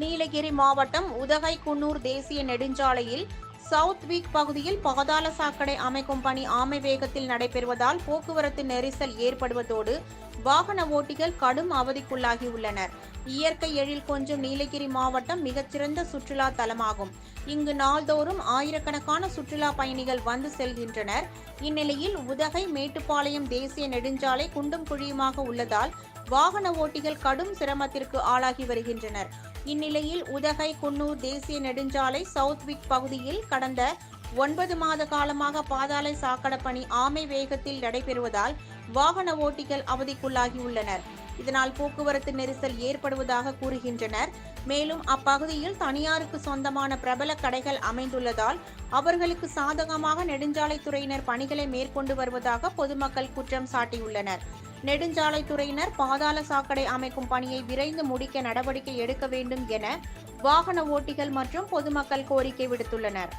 நீலகிரி மாவட்டம் உதகை குன்னூர் தேசிய நெடுஞ்சாலையில் சவுத் வீக் பகுதியில் பாதாள சாக்கடை அமைக்கும் பணி ஆமை வேகத்தில் நடைபெறுவதால் போக்குவரத்து நெரிசல் ஏற்படுவதோடு வாகன ஓட்டிகள் கடும் அவதிக்குள்ளாகியுள்ளனர். இயற்கை எழில் கொஞ்சம் நீலகிரி மாவட்டம் மிகச்சிறந்த சுற்றுலா தலமாகும். இங்கு நாள்தோறும் ஆயிரக்கணக்கான சுற்றுலா பயணிகள் வந்து செல்கின்றனர். இந்நிலையில் உதகை மேட்டுப்பாளையம் தேசிய நெடுஞ்சாலை குண்டும் குழியுமாக உள்ளதால் வாகன ஓட்டிகள் கடும் சிரமத்திற்கு ஆளாகி வருகின்றனர். இந்நிலையில் உதகை குன்னூர் தேசிய நெடுஞ்சாலை சவுத்விக் பகுதியில் கடந்த ஒன்பது மாத காலமாக பாதாளை சாக்கடை பணி ஆமை வேகத்தில் நடைபெறுவதால் வாகன ஓட்டிகள் அவதிக்குள்ளாகியுள்ளனர். இதனால் போக்குவரத்து நெரிசல் ஏற்படுவதாக கூறுகின்றனர். மேலும் அப்பகுதியில் தனியாருக்கு சொந்தமான பிரபல கடைகள் அமைந்துள்ளதால் அவர்களுக்கு சாதகமாக நெடுஞ்சாலைத்துறையினர் பணிகளை மேற்கொண்டு வருவதாக பொதுமக்கள் குற்றம் சாட்டியுள்ளனர். நெடுஞ்சாலைத்துறையினர் பாதாள சாக்கடை அமைக்கும் பணியை விரைந்து முடிக்க நடவடிக்கை எடுக்க வேண்டும் என வாகன ஓட்டிகள் மற்றும் பொதுமக்கள் கோரிக்கை விடுத்துள்ளனர்.